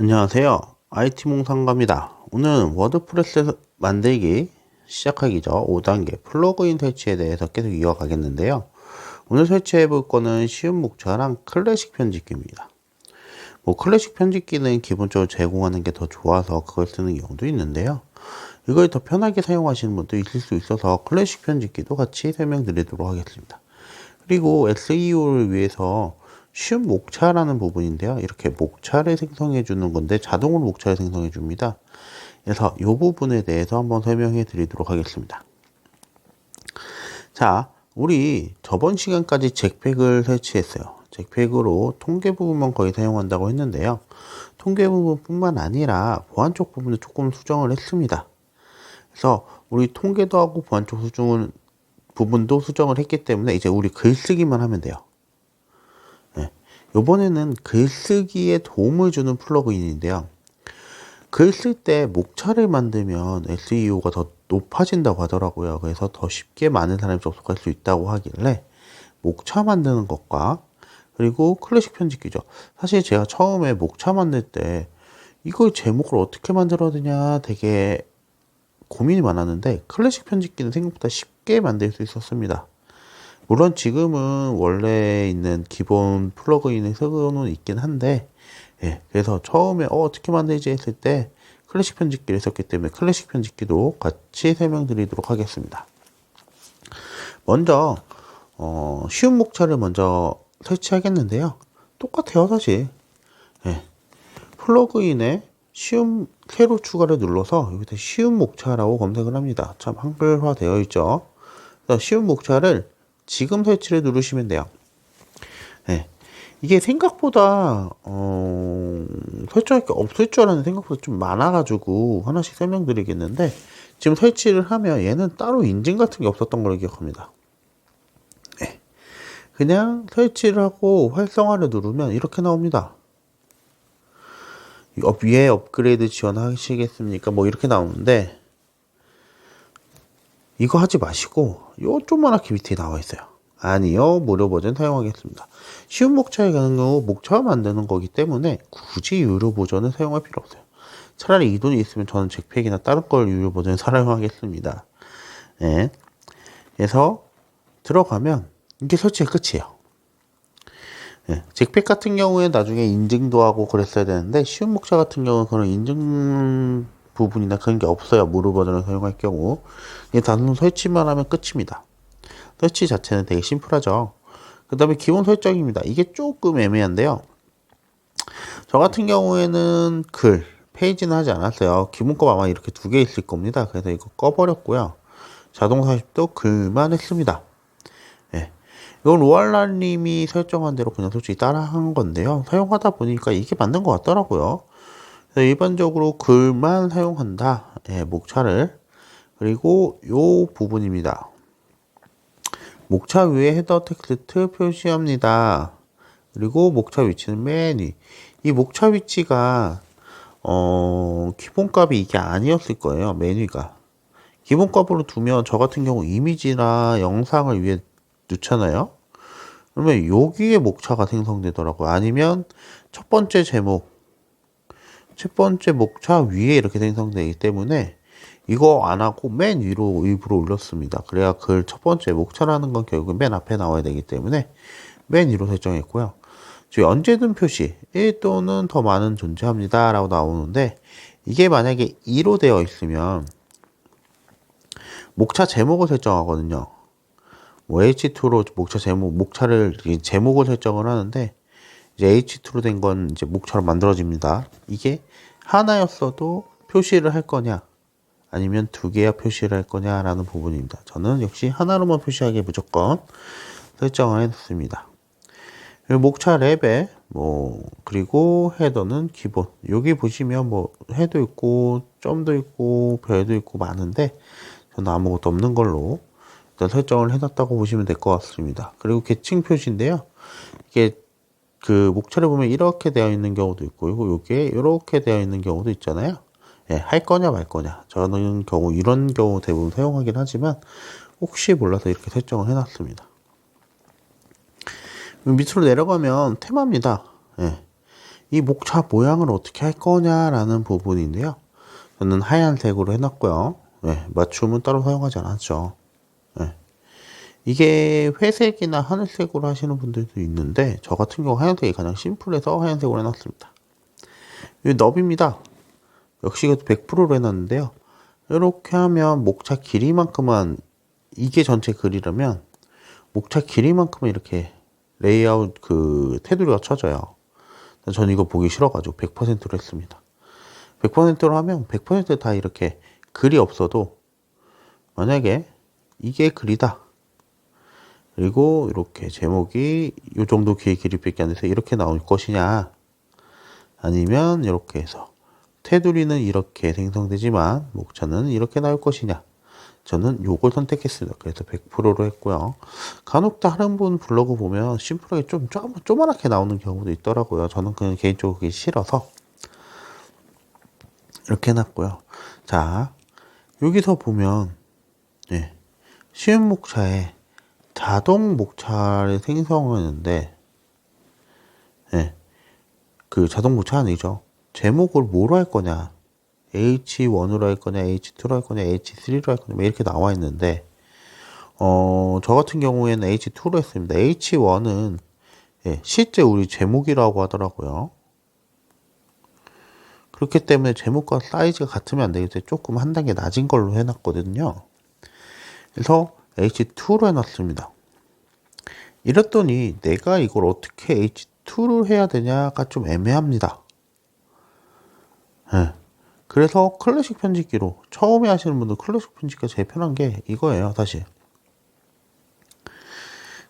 안녕하세요. IT몽상가입니다. 오늘은 워드프레스 만들기 시작하기 전 5단계 플러그인 설치에 대해서 계속 이어가겠는데요. 오늘 설치해 볼 거는 쉬운 목차랑 클래식 편집기입니다. 뭐 클래식 편집기는 기본적으로 제공하는 게 더 좋아서 그걸 쓰는 경우도 있는데요. 이걸 더 편하게 사용하시는 분도 있을 수 있어서 클래식 편집기도 같이 설명드리도록 하겠습니다. 그리고 SEO를 위해서 쉬운 목차라는 부분인데요. 이렇게 목차를 생성해 주는 건데 자동으로 목차를 생성해 줍니다. 그래서 이 부분에 대해서 한번 설명해 드리도록 하겠습니다. 자, 우리 저번 시간까지 잭팩을 설치했어요. 잭팩으로 통계 부분만 거의 사용한다고 했는데요. 통계 부분뿐만 아니라 보안 쪽 부분도 조금 수정을 했습니다. 그래서 우리 통계도 하고 보안 쪽 수정은 부분도 수정을 했기 때문에 이제 우리 글쓰기만 하면 돼요. 네. 이번에는 글쓰기에 도움을 주는 플러그인인데요. 글 쓸 때 목차를 만들면 SEO가 더 높아진다고 하더라고요. 그래서 더 쉽게 많은 사람이 접속할 수 있다고 하길래 목차 만드는 것과 그리고 클래식 편집기죠. 사실 제가 처음에 목차 만들 때 이걸 제목을 어떻게 만들어야 되냐 되게 고민이 많았는데 클래식 편집기는 생각보다 쉽게 만들 수 있었습니다. 물론 지금은 원래 있는 기본 플러그인을 쓰고는 있긴 한데 예, 그래서 처음에 어, 어떻게 만들지 했을 때 클래식 편집기를 썼기 때문에 클래식 편집기도 같이 설명드리도록 하겠습니다. 먼저 어, 쉬운 목차를 먼저 설치하겠는데요. 똑같아요 사실. 예, 플러그인에 쉬운 새로 추가를 눌러서 여기다 쉬운 목차라고 검색을 합니다. 참 한글화 되어 있죠. 쉬운 목차를 지금 설치를 누르시면 돼요. 네. 이게 생각보다 어, 설정할 게 없을 줄 알았는데 생각보다 좀 많아가지고 하나씩 설명드리겠는데 지금 설치를 하면 얘는 따로 인증 같은 게 없었던 걸로 기억합니다. 네. 그냥 설치를 하고 활성화를 누르면 이렇게 나옵니다. 위에 업그레이드 지원하시겠습니까? 뭐 이렇게 나오는데 이거 하지 마시고 요 조그맣게 밑에 나와 있어요. 아니요 무료 버전 사용하겠습니다. 쉬운 목차에 가는 경우 목차 만드는 거기 때문에 굳이 유료 버전을 사용할 필요 없어요. 차라리 이 돈이 있으면 저는 잭팩이나 다른 걸 유료 버전 사용하겠습니다. 네. 그래서 들어가면 이게 설치가 끝이에요. 네. 잭팩 같은 경우에 나중에 인증도 하고 그랬어야 되는데 쉬운 목차 같은 경우는 그런 인증 부분이나 그런 게 없어요. 무료 버전을 사용할 경우. 단순 설치만 하면 끝입니다. 설치 자체는 되게 심플하죠. 그 다음에 기본 설정입니다. 이게 조금 애매한데요. 저 같은 경우에는 글, 페이지는 하지 않았어요. 기본값 아마 이렇게 두 개 있을 겁니다. 그래서 이거 꺼버렸고요. 자동 삽입도 글만 했습니다. 예. 이건 로알라님이 설정한 대로 그냥 솔직히 따라 한 건데요. 사용하다 보니까 이게 맞는 것 같더라고요. 일반적으로 글만 사용한다. 예, 목차를. 그리고 요 부분입니다. 목차 위에 헤더 텍스트 표시합니다. 그리고 목차 위치는 맨 위. 이 목차 위치가 어, 기본값이 이게 아니었을 거예요. 메뉴가. 기본값으로 두면 저 같은 경우 이미지나 영상을 위에 넣잖아요. 그러면 여기에 목차가 생성되더라고요. 아니면 첫 번째 제목, 첫 번째 목차 위에 이렇게 생성되기 때문에 이거 안 하고 맨 위로 일부러 올렸습니다. 그래야 글 첫 번째 목차라는 건 결국 맨 앞에 나와야 되기 때문에 맨 위로 설정했고요. 저희 언제든 표시 1 또는 더 많은 존재합니다 라고 나오는데 이게 만약에 2로 되어 있으면 목차 제목을 설정하거든요. 뭐 H2로 목차 제목, 목차를 제목을 설정을 하는데 이제 H2로 된 건 이제 목처럼 만들어집니다. 이게 하나였어도 표시를 할 거냐, 아니면 두 개야 표시를 할 거냐라는 부분입니다. 저는 역시 하나로만 표시하게 무조건 설정을 했습니다. 목차 랩에 뭐 그리고 헤더는 기본. 여기 보시면 뭐 해도 있고 점도 있고 별도 있고 많은데 저는 아무것도 없는 걸로 일단 설정을 해놨다고 보시면 될 것 같습니다. 그리고 계층 표시인데요. 이게 그 목차를 보면 이렇게 되어 있는 경우도 있고 요게 이렇게 되어 있는 경우도 있잖아요. 예, 할 거냐 말 거냐. 저는 경우 이런 경우 대부분 사용하긴 하지만 혹시 몰라서 이렇게 설정을 해놨습니다. 밑으로 내려가면 테마입니다. 예. 이 목차 모양을 어떻게 할 거냐라는 부분인데요. 저는 하얀색으로 해놨고요. 네, 맞춤은 따로 사용하지 않았죠. 네. 이게 회색이나 하늘색으로 하시는 분들도 있는데 저 같은 경우 하얀색이 가장 심플해서 하얀색으로 해놨습니다. 이 너비입니다. 역시 이것도 100%로 해놨는데요. 이렇게 하면 목차 길이만큼만 이게 전체 글이라면 목차 길이만큼은 이렇게 레이아웃 그 테두리가 쳐져요. 저는 이거 보기 싫어가지고 100%로 했습니다. 100%로 하면 100%다 이렇게 글이 없어도 만약에 이게 글이다. 그리고 이렇게 제목이 이 정도 길 길이밖에 안 돼서 이렇게 나올 것이냐 아니면 이렇게 해서 테두리는 이렇게 생성되지만 목차는 이렇게 나올 것이냐 저는 요걸 선택했습니다. 그래서 100%로 했고요. 간혹 다른 분 블로그 보면 심플하게 좀 쪼, 조그맣게 나오는 경우도 있더라고요. 저는 그냥 개인적으로 그게 싫어서 이렇게 해놨고요. 자, 여기서 보면 예, 쉬운 목차에 자동 목차를 생성하는데 예, 그 자동 목차 아니죠. 제목을 뭐로 할 거냐 H1으로 할 거냐, H2로 할 거냐, H3로 할 거냐, 뭐 이렇게 나와 있는데, 어, 저 같은 경우에는 H2로 했습니다. H1은, 예, 실제 우리 제목이라고 하더라고요. 그렇기 때문에 제목과 사이즈가 같으면 안 되기 때문에 조금 한 단계 낮은 걸로 해놨거든요. 그래서 H2로 해놨습니다. 이랬더니 내가 이걸 어떻게 H2로 해야 되냐가 좀 애매합니다. 예. 그래서 클래식 편집기로 처음에 하시는 분들 클래식 편집기가 제일 편한 게 이거예요 사실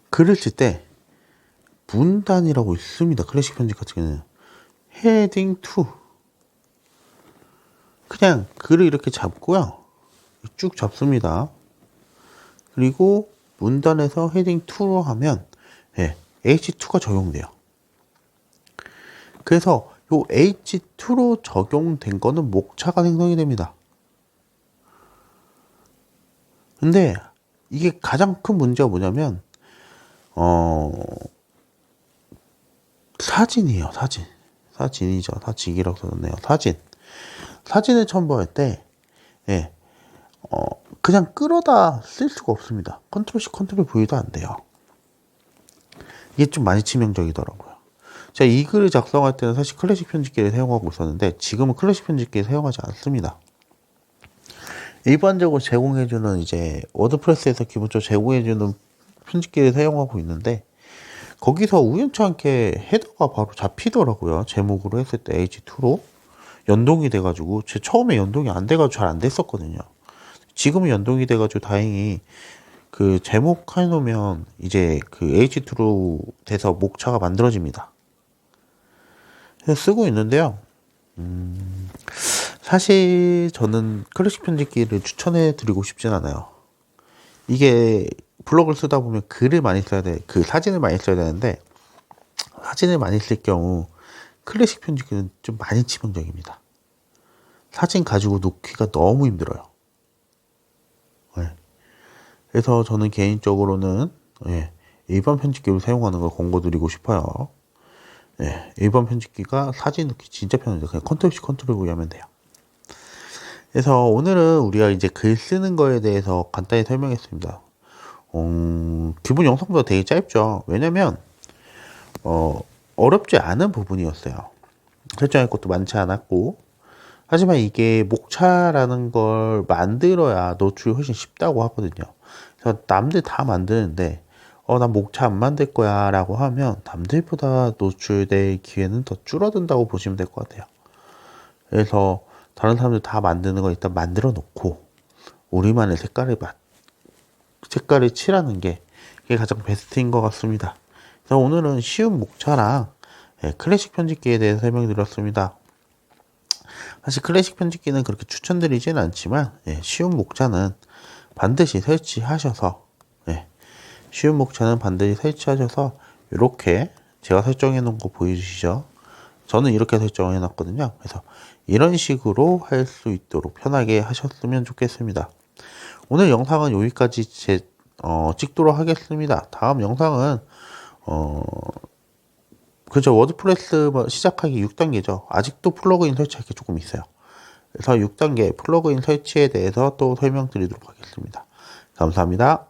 글을 쓸 때 문단이라고 있습니다 클래식 편집 같은 경우는 헤딩 2 그냥 글을 이렇게 잡고요 쭉 잡습니다 그리고 문단에서 헤딩 2로 하면 예, H2가 적용돼요. 그래서 요 H2로 적용된 거는 목차가 생성이 됩니다. 근데 이게 가장 큰 문제가 뭐냐면 어 사진이에요 사진. 사진이죠. 사진이라고 써놨네요. 사진. 사진을 첨부할 때 예, 어, 그냥 끌어다 쓸 수가 없습니다 컨트롤 C 컨트롤 V도 안 돼요 이게 좀 많이 치명적이더라고요 제가 이 글을 작성할 때는 사실 클래식 편집기를 사용하고 있었는데 지금은 클래식 편집기를 사용하지 않습니다. 일반적으로 제공해주는 이제 워드프레스에서 기본적으로 제공해주는 편집기를 사용하고 있는데 거기서 우연치 않게 헤더가 바로 잡히더라고요. 제목으로 했을 때 H2로 연동이 돼가지고 제 처음에 연동이 안 돼가지고 잘 안 됐었거든요. 지금은 연동이 돼가지고 다행히 그 제목 해놓으면 이제 그 H2로 돼서 목차가 만들어집니다. 쓰고 있는데요. 음, 사실 저는 클래식 편집기를 추천해 드리고 싶진 않아요. 이게 블로그를 쓰다 보면 글을 많이 써야 돼. 그 사진을 많이 써야 되는데 사진을 많이 쓸 경우 클래식 편집기는 좀 많이 치명적입니다. 사진 가지고 놓기가 너무 힘들어요. 네. 그래서 저는 개인적으로는 네, 일반 편집기를 사용하는 걸 권고드리고 싶어요. 네, 일반 편집기가 사진 넣기 진짜 편해요. 그냥 컨트롤 C 컨트롤 V 하면 돼요. 그래서 오늘은 우리가 이제 글 쓰는 거에 대해서 간단히 설명했습니다. 음, 기본 영상보다 되게 짧죠. 왜냐면 어, 어렵지 않은 부분이었어요. 설정할 것도 많지 않았고 하지만 이게 목차라는 걸 만들어야 노출이 훨씬 쉽다고 하거든요. 그래서 남들 다 만드는데 어, 난 목차 안 만들 거야 라고 하면 남들보다 노출될 기회는 더 줄어든다고 보시면 될 것 같아요. 그래서 다른 사람들 다 만드는 거 일단 만들어 놓고 우리만의 색깔을 맞, 색깔을 칠하는 게 이게 가장 베스트인 것 같습니다. 그래서 오늘은 쉬운 목차랑 예, 클래식 편집기에 대해서 설명드렸습니다. 사실 클래식 편집기는 그렇게 추천드리지는 않지만 예, 쉬운 목차는 반드시 설치하셔서 쉬운 목차는 반드시 설치하셔서 이렇게 제가 설정해 놓은 거 보여주시죠. 저는 이렇게 설정해 놨거든요. 그래서 이런 식으로 할 수 있도록 편하게 하셨으면 좋겠습니다. 오늘 영상은 여기까지 제, 어, 찍도록 하겠습니다. 다음 영상은 어, 그죠. 워드프레스 뭐 시작하기 6단계죠. 아직도 플러그인 설치할 게 조금 있어요. 그래서 6단계 플러그인 설치에 대해서 또 설명드리도록 하겠습니다. 감사합니다.